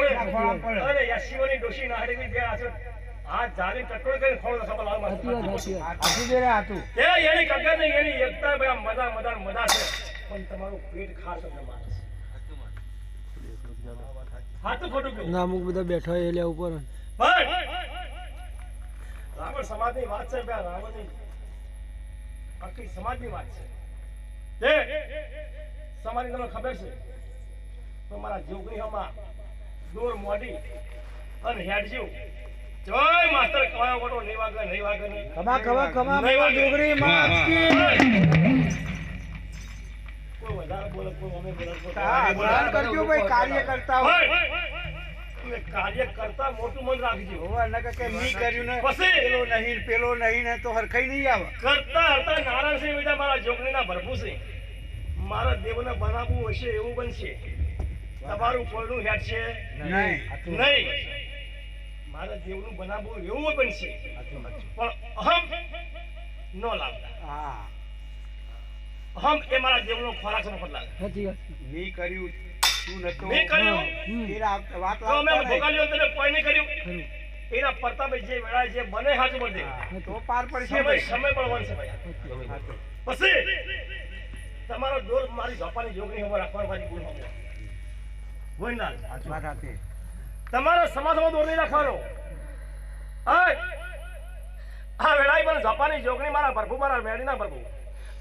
અરે યશીઓની ડોશી ના હડેવી બે હાથે હાથ ઝાલી ટકોર કરીને ખોળો ખબર લાવ સાચી વાત સાચી વાત હાથું દે રે હાથું. એ એની કગર ને એની એકતા ભાઈ આમ મજા મજા મજા છે પણ તમારું પેટ ખાસ એટલે મારે હાથું ખોટું કહ્યું. ના અમુક બધા બેઠા હોય ઉપર પણ રાવણ સમાજની વાત છે બે રાવણની આખી સમાજની વાત છે તે સમાજની તમને ખબર છે તો મારા જોગણી હમા દોર મોડી અને હેડજ્યુ જય માસ્તર કવાયો વડો નહીં વાગે નહીં વાગે નહીં. ખમા ખમા ખમા. મેવા ડુગરી માસ્કી કોઈ વધારે બોલે કોઈ અમે બોલે. કરજો ભાઈ કાર્ય કરતા હોય. કાર્ય કરતા મોટું મન રાખજો. હોવા નકર કે મી કર્યું ને? પેલો નહીં પેલો નહીં ને તો હરખાઈ નહીં આવે. કરતા હતા નારાયણસિંહ બીજા મારા જોગણીના ભરપૂર છે. મારા દેવને બનાવવું હશે એવું બનશે. તમારું કોઈનું હેડ છે? નહીં. નહીં. મારા દેવનું બનાવવું એવું બનશે પણ અહમ ન લાવતા. હા. અહમ એ મારા દેવનો ખોરાક નો મફત લાગે. સાચી વાત મી કર્યું. તું નતો. મેં કર્યું. વાત તો મેં ભોગાલ્યો તને કોઈ નહીં કર્યું? એના પરતા જે વેળા જે બને હાજુ બધે તો પાર પડશે ભાઈ. સમય પણ વનશે ભાઈ. પછી તમારો દોર મારી ઝપાની જોગણી હવે રાખવાનો મારી ગુણ હવે. વાત તમારા સમાજમાં દોર નહીં રાખવાનો! આ વેળાઈ પણ ઝપાની જોગણી મારા પ્રભુ મારા મેળીના પ્રભુ.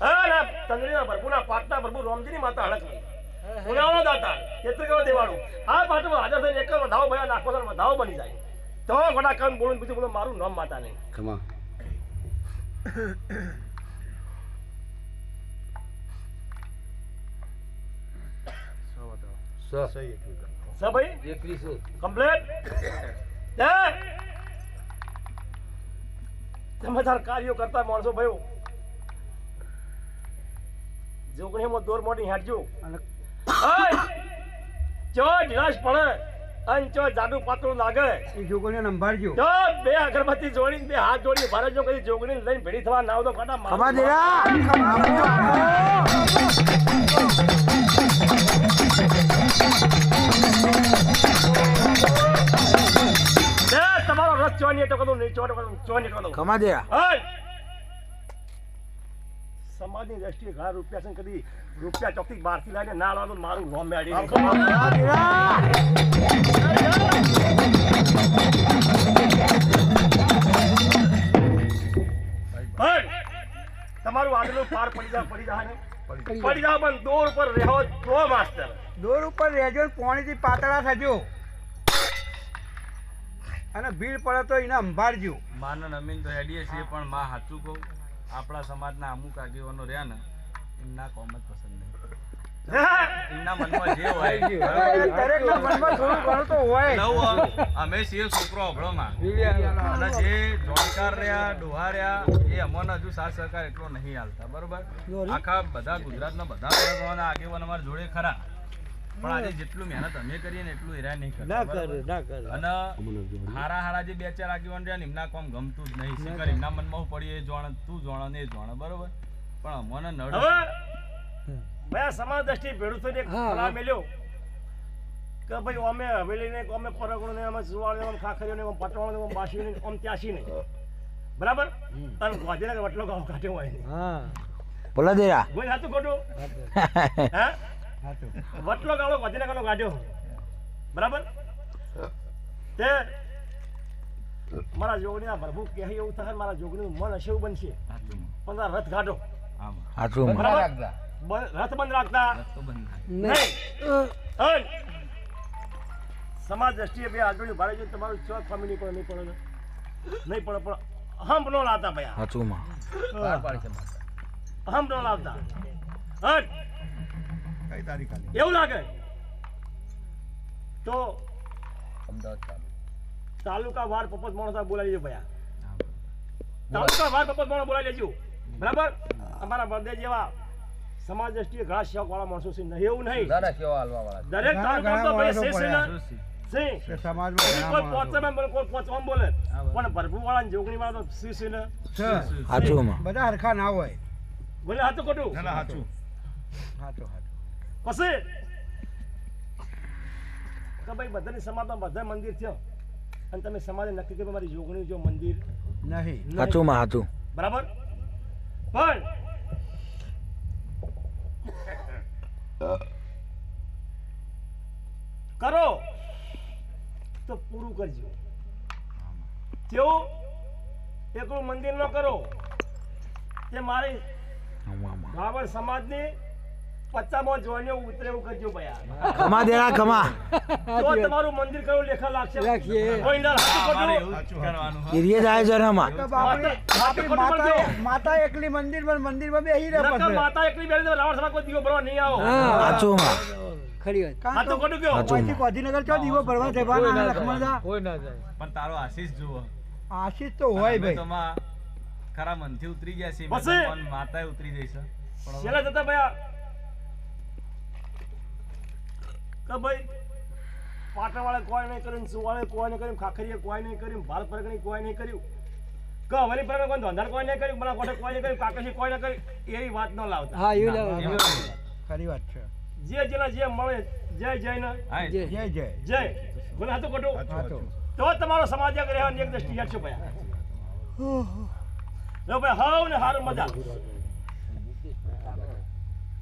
હા ના તંદરીના પ્રભુના પાટના પ્રભુ રોમજીની માતા હડકની ઉનાળો દાતા કેવો દેવાળું. આ પાટમાં હાજર થઈને એક વધાવો ભયા નાખો તો વધાવો બની જાય. તો ગોડા કામ બોલું બીજું બોલું મારું નામ માતા નહીં ખમા સ ભાઈ એકવીસો કમ્પ્લેટ તમે તાર કાર્યો કરતા માણસો ભયો જોગણીમાં દોર મોટી હેઠજો! ચો ઢીલાશ પડે અને ચો જાડું પાતળું લાગે એ જોગણીઓ સંભાળજો તો બે અગરબત્તી જોડી બે હાથ જોડી ભારત જો કદી જોગણી લઈને ભેડી થવા ના આવો તો કાંટા સમાજની દ્રષ્ટિએ ઘણા રૂપિયા છે કદી રૂપિયા ચોકથી બહારથી લાવીને ના લાવો મારું નોમ મેળી તમારું આગળનું પાર પડી જાય પડી જાય પડી જાય પણ દોર ઉપર રહેવો તો માસ્ટર દોર ઉપર રહેજો પોણીથી પાતળા થજો. અને ભીડ પડે તો એને અંભાળજો માનન અમીન તો હેડીએ છીએ પણ માં સાચું કહું આપણા સમાજના અમુક આગેવાનો રહ્યા ને એમના કોમ જ પસંદ નહીં. એમના મનમાં જે હોય. દરેકના મનમાં થોડું ઘણું તો હોય. નવ અમે છીએ છોકરો અભળોમાં. અને જે જોણકાર રહ્યા ડોહા રહ્યા એ અમોને હજુ સાથ સહકાર એટલો નહીં હાલતા બરોબર? આખા બધા ગુજરાતના બધા આગેવાન અમારા જોડે ખરા. પણ આજે જેટલું મહેનત અમે કરીએ ને એટલું હેરાન નહીં કરે ના કરે ના કરે. અને હારા હારા જે બે ચાર આગેવાન રહ્યા ને એમના કોમ ગમતું જ નહીં. શીખર એમના મનમાં હું પડી એ જોણ તું જોણ ને એ જોણ બરોબર? પણ અમને નડ. ભાઈ સમાજ દ્રષ્ટિ ભેડું થઈને એક સલાહ મેલ્યો કે ભાઈ અમે હવેલીને અમે પરગણને અમે સુવાળને અમે ખાખરીઓને અમે પટવાળને અમે બાસીને અમે ત્યાસી નહીં બરાબર અને ગાંધીનગર વટલો ગામ કાઢ્યો હોય હા. બોલા દેરા. કોઈ હાથું ખોટું. હા? વટલો ગાળો ગાંધીનગરનો કાઢ્યો બરાબર? તે મારા જોગણીના પ્રભુ કહે એવું થાય મારા જોગણી મન હશે એવું બનશે. પણ રથ બ- રથ બંધ રાખતા. તો બંધ થાય. નહીં. અન સમાજ દ્રષ્ટિએ બે આગળ ભાડે જો તમારું ચોક ફામી નહીં પડે નહીં પડે નહીં પડે પણ હમ નો લાવતા ભાઈ હાચું બાર પાડી હમ નો લાવતા. હટ કઈ તારીખ આલી એવું લાગે? તો અમદાવાદ તાલુકા વાર પપત બોલાવી લેજો ભયા. તાલુકા વાર પપત માણસ બોલાવી લેજો. બરાબર? અમારા બર્થડે જેવા સમાજ દ્રષ્ટિએ ઘણા શોખ વાળા માણસો છે. નહીં એવું નહીં. દરેક તાલુકા તો ભાઈ છે. બધા હરખા ના હોય. બોલે હાથું ખોટું? હાચું હાચું. પછી? કે ભાઈ બધાની સમાજમાં બધા મંદિર છે અને તમે સમાજે નક્કી કર્યું મારી જોગણી જો મંદિર નહીં. નહીં. માં હાચું બરાબર? પણ કરો. તો પૂરું કરજો. કેવું એકલું મંદિર ન કરો તે મારી બાબર સમાજની પચામાં જોઈને ઉતરે એવું કરજો ભયા ખમા દેરા ખમા. તો તમારું મંદિર કયું લેખા લાગશે? રાખીએ. કોઈ ના હાથું અમારે ખોટું. એવું જ કરવાનું હો. કિરીએ જાય જરમાં તો બાપડી હાથું ખોટું માતા બોલજો. માતા એકલી મંદિરમાં મંદિરમાં બેહી રહે પછી માતા એકલી બેઠી રાવણ સભા કોઈ દીવો ભરવા નહીં આવો. હાચું માં ખરી વાત. આ તો ખોટું કયો હાચું. અહીંથી ગાંધીનગર ચો દીવો ભરવા જવાના લક્ષ્મણદા પણ તારો આશીષ જુઓ. આશીષ તો હોય ભાઈ. ખરા મનથી ઉતરી ગયા છે માતાએ ઉતરી જઈશ. છેલ્લે જતા ભયા કે ભાઈ પાટણવાળે કોઈ નહીં કર્યું સુવાળે કોઈ નહીં કર્યું ખાખરીએ કોઈ નહીં કર્યું ભારત પરગણી કોઈ નહીં કર્યું. કે હવેલી પરગણી કોઈ કોઈ નહીં કર્યું મને કોઠે કોઈ નહીં કર્યું કોઈ નહીં કર્યું એવી વાત ન લાવતા. હા એવું એવું ખરી વાત છે. જે જેના જે મળે જય જય ને. જય જય. જય. બોલે હાથું ખોટું. તો તમારો સમાજ એક રહેવાની એક દ્રષ્ટિ યાદ છો ભયા જો ભાઈ હાવ ને હારું મજા